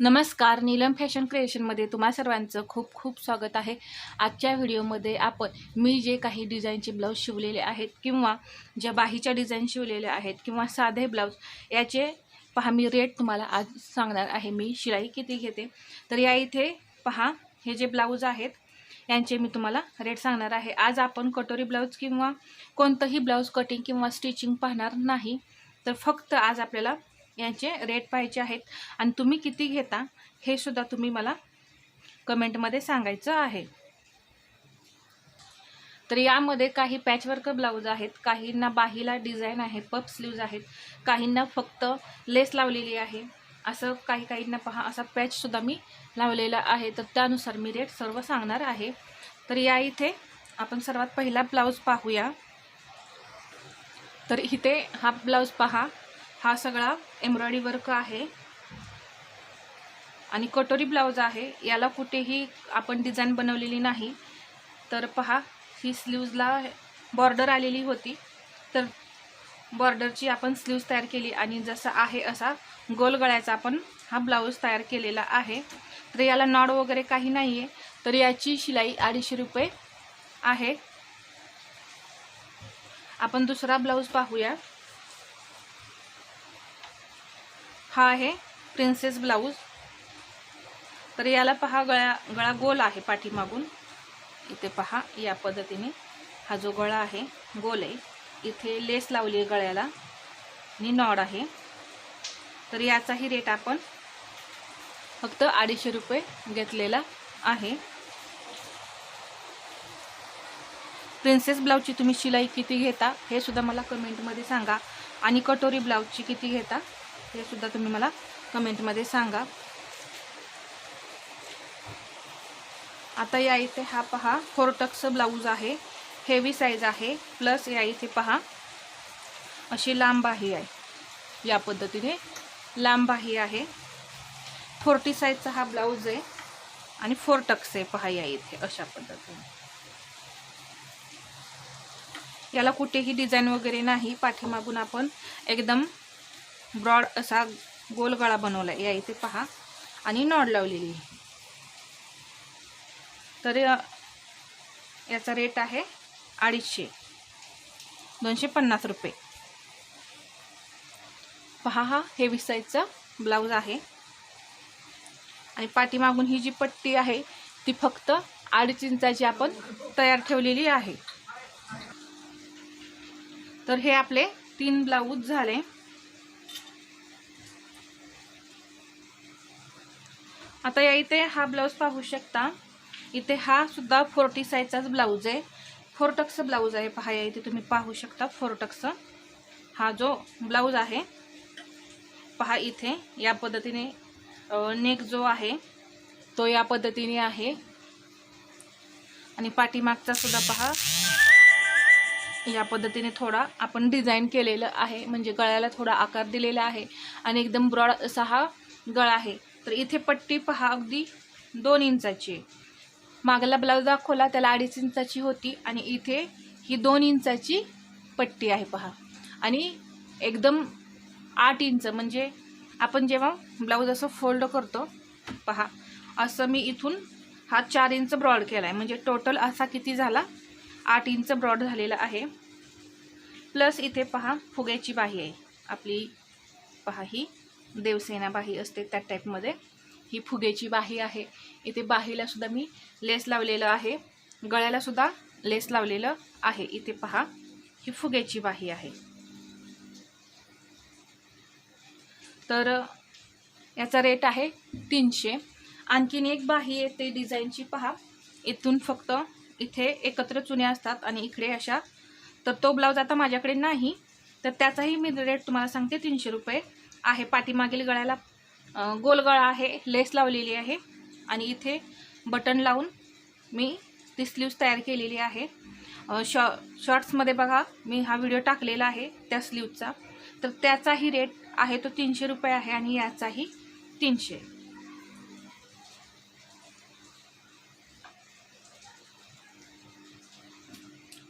नमस्कार नीलम फॅशन क्रिएशनमध्ये तुम्हा सर्वांचं खूप खूप स्वागत आहे. आजच्या व्हिडिओमध्ये आपण मी जे काही डिझाईनचे ब्लाऊज शिवलेले आहेत किंवा ज्या बाहीच्या डिझाईन शिवलेल्या आहेत किंवा साधे ब्लाऊज याचे पहा मी रेट तुम्हाला आज सांगणार आहे. मी शिलाई किती घेते? तर या इथे पहा हे जे ब्लाऊज आहेत यांचे मी तुम्हाला रेट सांगणार आहे. आज आपण कटोरी ब्लाऊज किंवा कोणतंही ब्लाऊज कटिंग किंवा स्टिचिंग पाहणार नाही. तर फक्त आज आपल्याला यांचे रेट पाहायचे आहेत. आणि तुम्ही किती घेता हे सुद्धा तुम्ही मला कमेंटमध्ये सांगायचं आहे. तर यामध्ये काही पॅचवर्क ब्लाऊज आहेत काहींना बाहीला डिझाईन आहे पप स्लीव्ज आहेत काहींना फक्त लेस लावलेली आहे. असं काही काहींना पहा असा पॅचसुद्धा मी लावलेला आहे. तर त्यानुसार मी रेट सर्व सांगणार आहे. तर या इथे आपण सर्वात पहिला ब्लाऊज पाहूया. तर इथे हा ब्लाऊज पहा. हा सगळा एम्ब्रॉयडरी वर्क आहे. आणि कटोरी ब्लाऊज आहे. याला कुठेही आपण डिझाईन बनवलेली नाही. तर पहा ही स्लीव्जला बॉर्डर आलेली होती. तर बॉर्डरची आपण स्लीव्ज तयार केली आणि जसा आहे असा गोल गळ्याचा आपण हा ब्लाऊज तयार केलेला आहे. तर याला नॉड वगैरे काही नाही आहे तर याची शिलाई अडीचशे रुपये आहे. आपण दुसरा ब्लाऊज पाहूया. हा आहे प्रिन्सेस ब्लाऊज तर याला पहा गळा गळा गोल आहे पाठीमागून. इथे पहा या पद्धतीने हा जो गळा आहे गोल आहे. इथे लेस लावली आहे गळ्याला. आणि नॉड आहे. तर याचाही रेट आपण फक्त अडीचशे रुपये घेतलेला आहे. प्रिन्सेस ब्लाऊजची तुम्ही शिलाई किती घेता हे सुद्धा मला कमेंटमध्ये सांगा. आणि कटोरी ब्लाऊजची किती घेता हे सुद्धा तुम्ही मला कमेंटमध्ये सांगा. आता या इथे हा पहा फोरटक्स ब्लाऊज आहे हेवी साईज आहे प्लस या इथे पहा अशी लांबाही आहे या. पद्धतीने लांबाही आहे फोर्टी साईजचा हा ब्लाऊज आहे आणि फोर टक्स आहे पहा या इथे अशा पद्धतीने. याला कुठेही डिझाईन वगैरे नाही पाठीमागून आपण एकदम ब्रॉड असा गोल गळा बनवला. या इथे पहा. आणि नॉड लावलेली. तर याचा रेट आहे अडीचशे. दोनशे पन्नास रुपये. पहा हा हेवी साईजचा ब्लाऊज आहे. आणि पाठीमागून ही जी पट्टी आहे ती फक्त अडीच इंचाची आपण तयार ठेवलेली आहे. तर हे आपले तीन ब्लाऊज झाले. आता या इथे हा ब्लाऊज पाहू शकता. इथे हा सुद्धा फोर्टी साईजचाच ब्लाऊज आहे. फोरटक्स ब्लाऊज आहे पहा या इथे तुम्ही पाहू शकता फोरटक्स. हा जो ब्लाऊज आहे पहा इथे या पद्धतीने नेक जो आहे तो या पद्धतीने आहे. आणि पाठीमागचा सुद्धा पहा या पद्धतीने थोडा आपण डिझाईन केलेलं आहे. म्हणजे गळ्याला थोडा आकार दिलेला आहे. आणि एकदम ब्रॉड असा हा गळा आहे. तर इथे पट्टी पहा अगदी दोन इंचाची. आहे मागला ब्लाऊज दाखवला त्याला अडीच इंचाची होती आणि इथे ही दोन इंचाची पट्टी आहे पहा. आणि एकदम आठ इंच म्हणजे आपण जेव्हा ब्लाऊज असं फोल्ड करतो पहा असं मी इथून हा चार इंच ब्रॉड केला आहे म्हणजे टोटल असा किती झाला? आठ इंच ब्रॉड झालेला आहे. प्लस इथे पहा फुग्याची बाही आहे. आपली पहा ही. देवसेना बाही असते त्या टाईपमध्ये ही फुगेची बाही आहे. इथे बाहीला सुद्धा मी लेस लावलेलं आहे. गळ्याला सुद्धा लेस लावलेलं आहे. इथे पहा ही फुगेची बाही आहे. तर याचा रेट आहे तीनशे. आणखीन एक बाही येते डिझाईनची पहा. इथून फक्त इथे एकत्र चुन्या असतात आणि इकडे अशा. तर तो ब्लाऊज आता माझ्याकडे नाही. तर त्याचाही मी रेट तुम्हाला सांगते तीनशे रुपये. आहे. पाठीमागील गळ्याला गोलगळा आहे. लेस लावलेली आहे. आणि इथे बटन लावून मी ती स्लीव्स तयार केलेली आहे. शॉ शॉर्ट्समध्ये बघा मी हा व्हिडिओ टाकलेला आहे त्या स्लीवचा तर त्याचाही रेट आहे तो तीनशे रुपये आहे आणि याचाही तीनशे.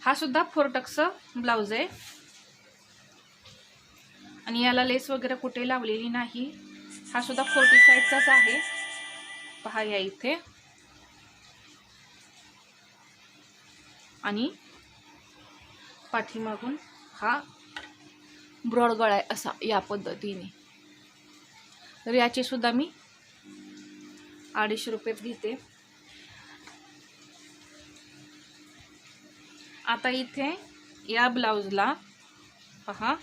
हा सुद्धा फोरटक्स ब्लाऊज आहे. आणि याला लेस वगैरे कुठे लावलेली नाही. हा सुद्धा फोर्टी साईजचाच आहे. पहा या इथे. आणि पाठीमागून हा ब्रॉड गळा आहे असा या पद्धतीने. तर याचे सुद्धा मी अडीचशे रुपयात घेते. आता इथे या ब्लाऊजला पहा.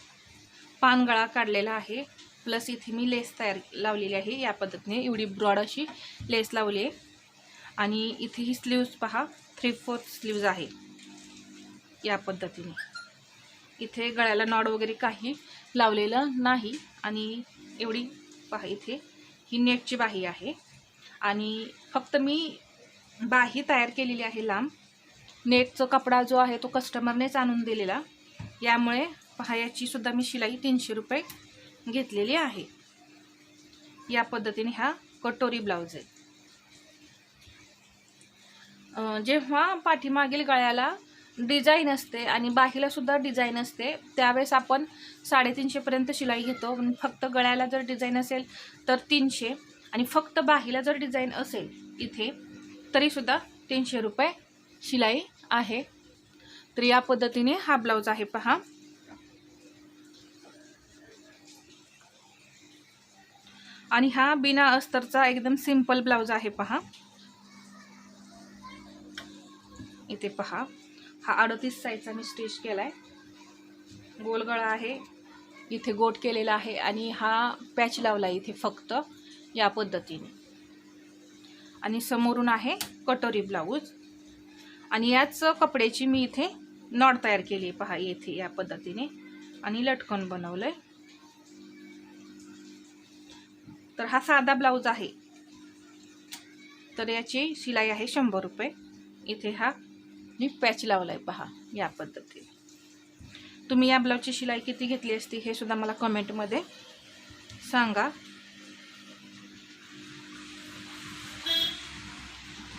पानगळा काढलेला आहे. प्लस इथे मी लेस तयार लावलेली आहे. या पद्धतीने एवढी ब्रॉड अशी लेस लावली आहे. आणि इथे ही स्लीव्ज पहा थ्री फोर्थ स्लीव्ज आहे. या पद्धतीने. इथे गळ्याला नॉड वगैरे काही लावलेलं नाही. आणि एवढी पहा इथे ही नेटची बाही आहे. आणि फक्त मी बाही तयार केलेली आहे लांब. नेटचा कपडा जो आहे तो कस्टमरनेच आणून दिलेला. यामुळे पहा याचीसुद्धा मी शिलाई तीनशे रुपये घेतलेली आहे. या पद्धतीने हा कटोरी ब्लाऊज आहे. जेव्हा पाठीमागील गळ्याला डिझाईन असते आणि बाहीला सुद्धा डिझाईन असते त्यावेळेस आपण साडेतीनशेपर्यंत शिलाई घेतो. फक्त गळ्याला जर डिझाईन असेल तर तीनशे आणि फक्त बाहीला जर डिझाईन असेल इथे तरीसुद्धा तीनशे रुपये शिलाई आहे. तर या पद्धतीने हा ब्लाऊज आहे पहा. आणि हा बिना अस्तरचा एकदम सिंपल ब्लाऊज आहे पहा. इथे पहा. हा अडतीस साईजचा मी स्टिच आहे गोलगळा आहे. इथे गोट केलेला आहे आणि हा पॅच लावला इथे फक्त या पद्धतीने. आणि समोरून आहे कटोरी ब्लाऊज. आणि याच कपड्याची मी इथे नॉट तयार केली आहे पहा येथे या पद्धतीने. आणि लटकन बनवलं आहे तर हा साधा ब्लाऊज आहे. तर याची शिलाई आहे शंभर रुपये. इथे हा मी पॅच लावला आहे पहा या पद्धतीने. तुम्ही या ब्लाऊजची शिलाई किती घेतली असती हे सुद्धा मला कमेंटमध्ये सांगा.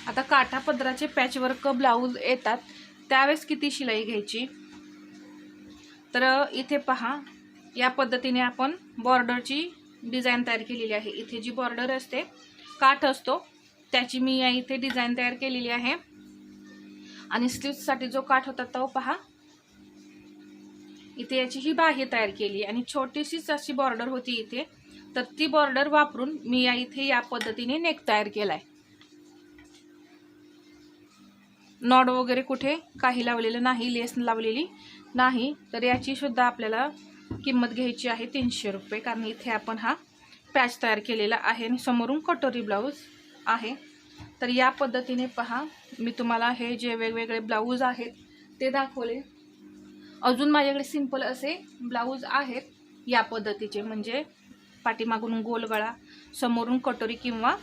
आता काठा पदराचे पॅचवर्क ब्लाऊज येतात त्यावेळेस किती शिलाई घ्यायची? तर इथे पहा या पद्धतीने आपण बॉर्डरची डिझाईन तयार केलेली आहे. इथे जी बॉर्डर असते काठ असतो त्याची मी या इथे डिझाईन तयार केलेली आहे. आणि स्लीवसाठी जो काठ होता तो पहा. इथे याची ही बाही तयार केली आणि छोटीशीच अशी बॉर्डर होती इथे. तर ती बॉर्डर वापरून मी या इथे या पद्धतीने नेक तयार केलाय. नॉड वगैरे कुठे काही लावलेलं नाही लेस लावलेली नाही. तर याची सुद्धा आपल्याला किंमत घ्यायची आहे तीनशे रुपये. कारण इथे आपण हा पॅच तयार केलेला आहे आणि समोरून कटोरी ब्लाऊज आहे. तर या पद्धतीने पहा मी तुम्हाला हे जे वेगवेगळे ब्लाऊज आहेत ते दाखवले. अजून माझ्याकडे सिंपल असे ब्लाऊज आहेत या पद्धतीचे म्हणजे पाठीमागून गोलगळा समोरून कटोरी किंवा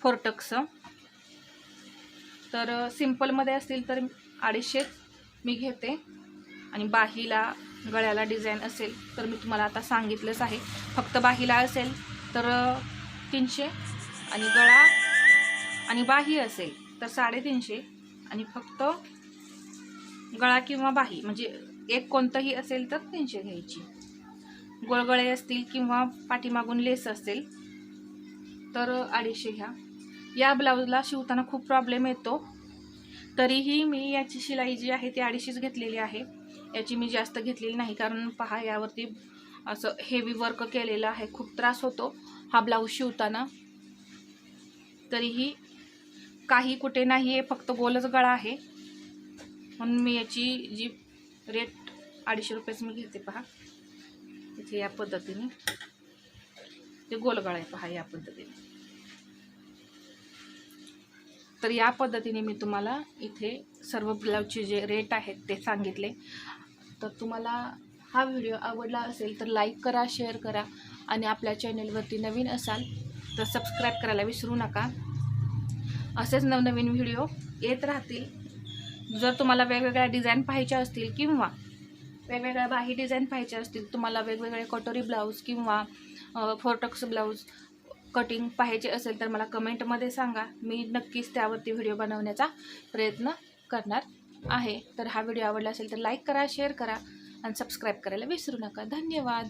फोरटक्स. तर सिंपलमध्ये असतील तर अडीचशेच मी घेते. आणि बाहीला गळ्याला डिझाईन असेल तर मी तुम्हाला आता सांगितलंच आहे. फक्त बाहीला असेल तर तीनशे आणि गळा आणि बाही असेल तर साडेतीनशे आणि फक्त गळा किंवा बाही म्हणजे एक कोणतंही असेल तर तीनशे घ्यायची. गोळगळे असतील किंवा पाठीमागून लेस असेल तर अडीचशे घ्या. या ब्लाऊजला शिवताना खूप प्रॉब्लेम येतो. तरीही मी याची शिलाई जी आहे ती अडीचशेच घेतलेली आहे. याची मी जास्त घेतलेली नाही कारण पहा यावरती असं हेवी वर्क केलेलं आहे. खूप त्रास होतो हा ब्लाऊज शिवताना. तरीही काही कुठे नाही आहे फक्त गोलच गळा आहे. म्हणून मी याची जी रेट अडीचशे रुपयेच मी घेते पहा. इथे या पद्धतीने. ते गोलगळा आहे पहा या पद्धतीने. तर या पद्धतीने मी तुम्हाला इथे सर्व ब्लाऊजचे जे रेट आहेत ते सांगितले. तर तुम्हाला हा व्हिडिओ आवडला असेल तर लाईक करा शेअर करा आणि आपल्या चॅनेलवरती नवीन असाल तर सबस्क्राईब करायला विसरू नका. असेच नवनवीन व्हिडिओ येत राहतील. जर तुम्हाला वेगवेगळ्या डिझाईन पाहायच्या असतील किंवा वेगवेगळ्या बाही डिझाईन पाहायच्या असतील तुम्हाला वेगवेगळे कटोरी ब्लाऊज किंवा फोरटक्स ब्लाऊज कटिंग पाहायचे असेल तर मला कमेंटमध्ये सांगा. मी नक्कीच त्यावरती व्हिडिओ बनवण्याचा प्रयत्न करणार आहे. तर हा व्हिडिओ आवडला असेल तर लाईक करा शेअर करा आणि सबस्क्राईब करायला विसरू नका. धन्यवाद.